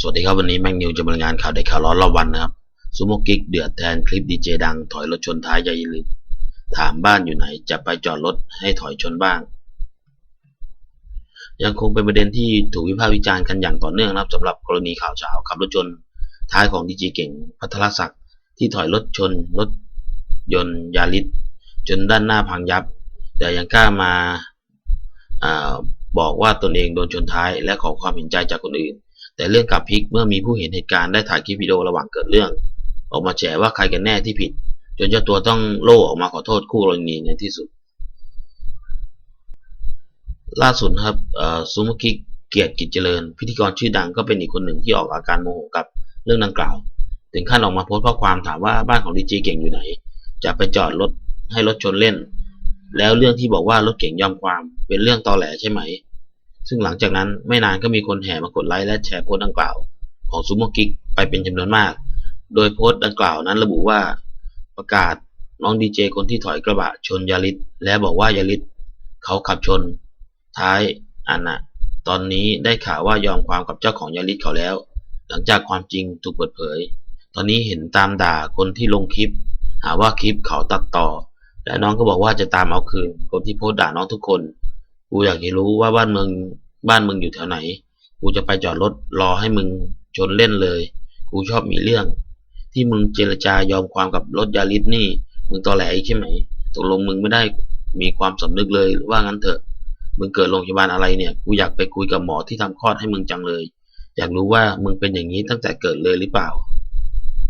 สวัสดีครับวันนี้แม็กนิวจะบรรยายงานข่าวเด็กข่าวร้อนรอบวันนะครับซูโมกิกเดือดแทนคลิปดีเจดังถอยรถชนท้ายยายลินถามบ้านอยู่ไหนจะไปจอดรถให้ถอยชนบ้าง ยังคงเป็นประเด็นที่ถูกวิพากษ์วิจารณ์กันอย่างต่อเนื่องนะครับสำหรับกรณีข่าวเช้าขับรถชนท้ายของดีเจเก่งพัทรศักดิ์ที่ถอยรถชนรถยนต์ยาริสจนด้านหน้าพังยับ แต่ยังกล้ามาอาบอกว่าตนเองโดนชนท้ายและขอความเห็นใจจากคนอื่น แต่เรื่องกลับพลิกเมื่อมีผู้เห็นเหตุการณ์ได้ถ่ายคลิปวิดีโอระหว่างเกิดเรื่อง ออกมาแฉว่าใครกันแน่ที่ผิด จนเจ้าตัวต้องโล่ออกมาขอโทษคู่กรณีในที่สุด ล่าสุดครับซูมกิกเกียรติกิจเจริญ พิธีกรชื่อดังก็เป็นอีกคนหนึ่งที่ออกอาการโมโหกับเรื่องดังกล่าว ถึงขั้นออกมาโพสต์ข้อความถามว่าบ้านของดีเจเก่งอยู่ไหน จะไปจอดรถให้รถชนเล่น แล้วเรื่องที่บอกว่ารถเก่งยอมความเป็นเรื่องตอแหลใช่ไหม ซึ่งหลังจากนั้นไม่นานก็มีคนแห่มากดไลค์และแชร์โพสต์ดังกล่าว ของซูโมกิกไปเป็นจำนวนมาก โดยโพสต์ดังกล่าวนั้นระบุว่าประกาศน้องดีเจคนที่ถอยกระบะชนยาริสและบอกว่ายาริสเขาขับชน ท้ายอันนะตอนนี้ได้ข่าวว่ายอมความกับเจ้าของยาริสเขาแล้ว หลังจากความจริงถูกเปิดเผย ตอนนี้เห็นตามด่าคนที่ลงคลิป หาว่าคลิปเขาตัดต่อ และน้องก็บอกว่าจะตามเอาคืนคนที่โพสต์ด่าน้องทุกคน กูอยากจะรู้ว่าบ้านเมืองบ้านมึงอยู่แถวไหน กูจะไปจอดรถรอให้มึงชนเล่นเลย กูชอบมีเรื่อง ที่มึงเจรจายอมความกับรถยาริสนี่ มึงตอแหลใช่ไหมตกลงมึงไม่ได้มีความสำนึกเลยหรือว่างั้นเถอะ มึงเกิดโรงพยาบาลอะไรเนี่ย กูอยากไปคุยกับหมอที่ทำคลอดให้มึงจังเลย อยากรู้ว่ามึงเป็นอย่างนี้ตั้งแต่เกิดเลยหรือเปล่า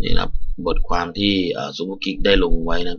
นี่นะครับบทความที่ซูเปอร์กิกได้ลงไว้นะ